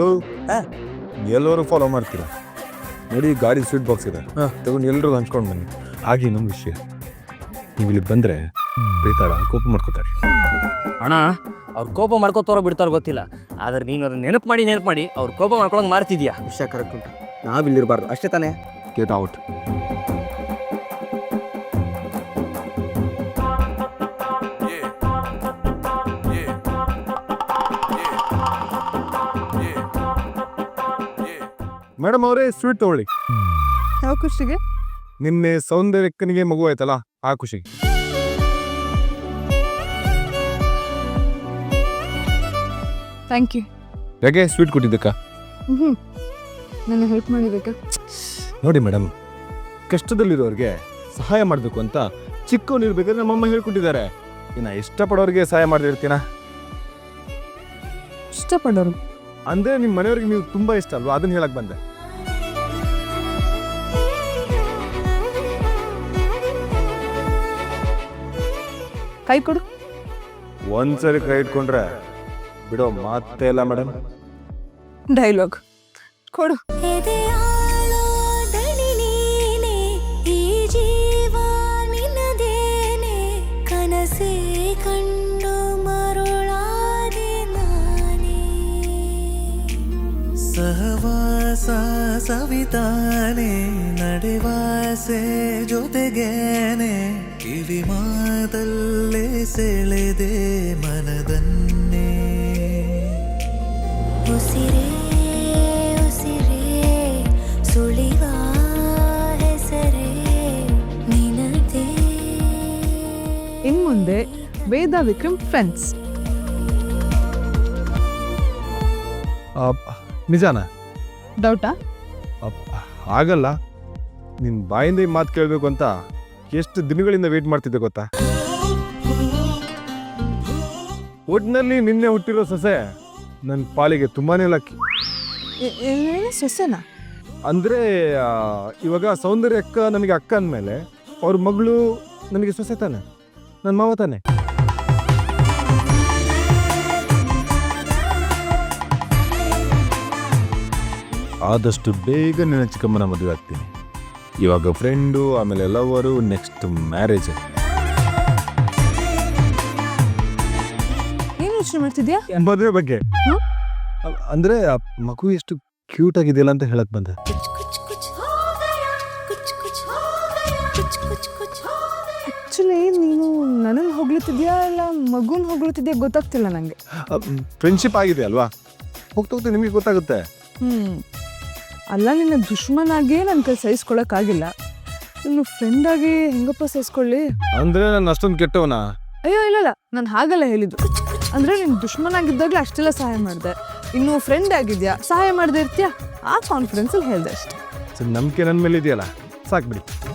Low ಎಲ್ಲರೂ follow ಮಾಡ್ತೀರಾ? ನೋಡಿ ಗಾಡಿ ಸ್ವೀಟ್ ಬಾಕ್ಸ್ ಇದೆ. ತಗೊಂಡು ಎಲ್ಲರೂ ಹಂಚ್ಕೊಂಡು ಬನ್ನಿ. ಹಾಗೆ ಇನ್ನೊಂದು ವಿಷಯ. ನೀವು ಇಲ್ಲಿ ಬಂದರೆ ಬೇಕಾದ ಕೋಪ ಮಾಡ್ಕೋತಾರೆ. ಅಣ್ಣ ಅವ್ರು ಕೋಪ ಮಾಡ್ಕೋತಾರೋ ಬಿಡ್ತಾರೋ ಗೊತ್ತಿಲ್ಲ. ಆದ್ರೆ ನೀನು ಅದನ್ನ ನೆನಪು ಮಾಡಿ ನೆನಪು ಮಾಡಿ ಅವ್ರು ಕೋಪ ಮಾಡ್ಕೊಳಂಗೆ ಮಾಡ್ತಿದ್ಯಾ ವಿಷಯ ಕರೆಕ್ಟ್ ಉಂಟು. ನಾವಿಲ್ಲಿರಬಾರ್ದು. ಅಷ್ಟೇ ತಾನೇ? ಗೆಟ್ ಔಟ್ ಮೇಡಮ್ ಅವರೇ ಸ್ವೀಟ್ ತಗೊಳ್ಳಿ. ಯಾವ ಖುಷಿಗೆ? ನಿನ್ನೆ ಸೌಂದರ್ಯಕ್ಕನಿಗೆ ಮಗು ಆಯ್ತಲ್ಲ ಆ ಖುಷಿಗೆ ಥ್ಯಾಂಕ್ ಯು ಯಾಕೆ ಸ್ವೀಟ್ ಕೊಟ್ಟಿದ್ದಕ್ಕ? ಹ್ಞೂ ನನ್ನ ಹೆಲ್ಪ್ ಮಾಡಿಬೇಕಾ ನೋಡಿ ಮೇಡಮ್ ಕಷ್ಟದಲ್ಲಿರೋರಿಗೆ ಸಹಾಯ ಮಾಡಬೇಕು ಅಂತ ಚಿಕ್ಕವನಿರ್ಬೇಕಾದ್ರೆ ನಮ್ಮಮ್ಮ ಹೇಳ್ಕೊಟ್ಟಿದ್ದಾರೆ. ಇನ್ನು ಇಷ್ಟಪಡೋರಿಗೆ ಸಹಾಯ ಮಾಡ್ದಿರ್ತೀನ? ಇಷ್ಟಪಡೋರು. ಅಂದ್ರೆ ನಿಮ್ಮ ಮನೆಯವ್ರಿಗೆ ನೀವು ತುಂಬಾ ಇಷ್ಟ ಅಲ್ವಾ? ಅದನ್ನ ಹೇಳಕ್ಕೆ ಬಂದೆ. ಕೈ ಕೊಡು. ಒಂದ್ಸರಿ ಕೈ ಇಟ್ಕೊಂಡ್ರೆ ಬಿಡೋ ಮಾತೇ ಇಲ್ಲ ಮೇಡಮ್. ಡೈಲಾಗ್ ಕೊಡು. ಎದೆಯಾಳೋ ದಣಿ ನೀನೆ ಈ ಜೀವ ನಿನ್ನದೇನೆ ಕನಸೇ ಕಂಡು ಮರುಳಾದೆ ನಾನೇ. ಸಹವಾಸ ಸವಿತಾನೆ ನಡೆವಾಸೆ ಜೊತೆಗೇನೆ ಕಿವಿ ಮಾತಲ್ಲೇ ಸೆಳೆದೆ ಮನದನ್ನೇ. ಉಸಿರೇ ಉಸಿರೇ ಸುಳಿವ ಹೆಸರೇ ನಿನದೇ. ಇನ್ ಮುಂದೆ ವೇದ ವಿಕ್ರಮ್ ಫ್ರೆಂಡ್ಸ್. ನಿಜಾನ? ಡೌಟಾ? ಆಗಲ್ಲ ನಿನ್ ಬಾಯಿಂದ ಈ ಮಾತು ಕೇಳಬೇಕು ಅಂತ ಎಷ್ಟು ದಿನಗಳಿಂದ ವೇಟ್ ಮಾಡ್ತಿದ್ದೆ ಗೊತ್ತಾ? ಒಟ್ಟಿನಲ್ಲಿ ನಿನ್ನೆ ಹುಟ್ಟಿರೋ ಸೊಸೆ ನನ್ನ ಪಾಲಿಗೆ ತುಂಬಾನೇ ಲಕ್ಕಿ ಸೊಸೆನಾ? ಅಂದ್ರೆ ಇವಾಗ ಸೌಂದರ್ಯ ಅಕ್ಕ ನನಗೆ ಅಕ್ಕ ಅಂದಮೇಲೆ ಅವ್ರ ಮಗಳು ನನಗೆ ಸೊಸೆ ತಾನೆ. ನನ್ನ ಮಾವ ತಾನೆ. ಆದಷ್ಟು ಬೇಗ ನಿನ್ನ ಚಿಕ್ಕಮ್ಮನ ಮದುವೆ ಆಗ್ತೀನಿ. ಇವಾಗ ಫ್ರೆಂಡು ಆಮೇಲೆ ಲವರು ನೆಕ್ಸ್ಟ್ ಮ್ಯಾರೇಜ್ ಏನು ಯೋಚನೆ ಮಾಡ್ತಿದ್ಯಾ ಮದುವೆ ಬಗ್ಗೆ ಹ್ಮ್? ಅ- ಅಂದ್ರೆ ಆ ಮಗು ಎಷ್ಟು ಕ್ಯೂಟ್ ಆಗಿದೆಯಲ್ಲ ಅಂತ ಹೇಳಕ್ ಬಂದೆ कुछ कुछ कुछ हो गया कुछ कुछ हो गया कुछ कुछ कुछ हो गया ಆ್ಯಕ್ಚುಲಿ ನೀನು ನನ್ನನ್ನು ಹೊಗ್ಲತ್ತಿದ್ಯಾ ಇಲ್ಲ ಮಗುನ ಹೊಗ್ಲತ್ತಿದ್ಯಾ ಗೊತ್ತಾಗ್ತಿಲ್ಲ ನನಗೆ ಫ್ರೆಂಡ್ಶಿಪ್ ಆಗಿದೆ ಅಲ್ವಾ ಹೋಗ್ತಾ ಹೋಗ್ತಾ ನಿಮಗೆ ಗೊತ್ತಾಗುತ್ತೆ ಹ್ಞೂ ಅಲ್ಲ ನಿನ್ನ ದುಶ್ಮನಾಗಿ ನನ್ನ ಕೈ ಸಹಿಸ್ಕೊಳಕ್ಕಾಗಿಲ್ಲ. ಇನ್ನು ಫ್ರೆಂಡಾಗಿ ಹೆಂಗಪ್ಪ ಸಹಿಸ್ಕೊಳ್ಳಿ? ಅಂದ್ರೆ ನಾನು ಅಷ್ಟೊಂದು ಕೆಟ್ಟವನ? ಅಯ್ಯೋ ಇಲ್ಲ ಇಲ್ಲ. ನಾನು ಹಾಗಲ್ಲ ಹೇಳಿದ್ದು. ಅಂದ್ರೆ ನೀನು ದುಶ್ಮನಾಗಿದ್ದಾಗಲೇ ಅಷ್ಟೆಲ್ಲ ಸಹಾಯ ಮಾಡಿದೆ. ಇನ್ನು ಫ್ರೆಂಡ್ ಆಗಿದ್ಯಾ? ಸಹಾಯ ಮಾಡದೆ ಇರ್ತೀಯಾ? ಆ ಕಾನ್ಫಿಡೆನ್ಸಲ್ಲಿ ಹೇಳ್ದೆ ಅಷ್ಟೇ. ನಂಬಿಕೆ ನನ್ನ ಮೇಲೆ ಇದೆಯಲ್ಲ ಸಾಕು ಬಿಡಿ.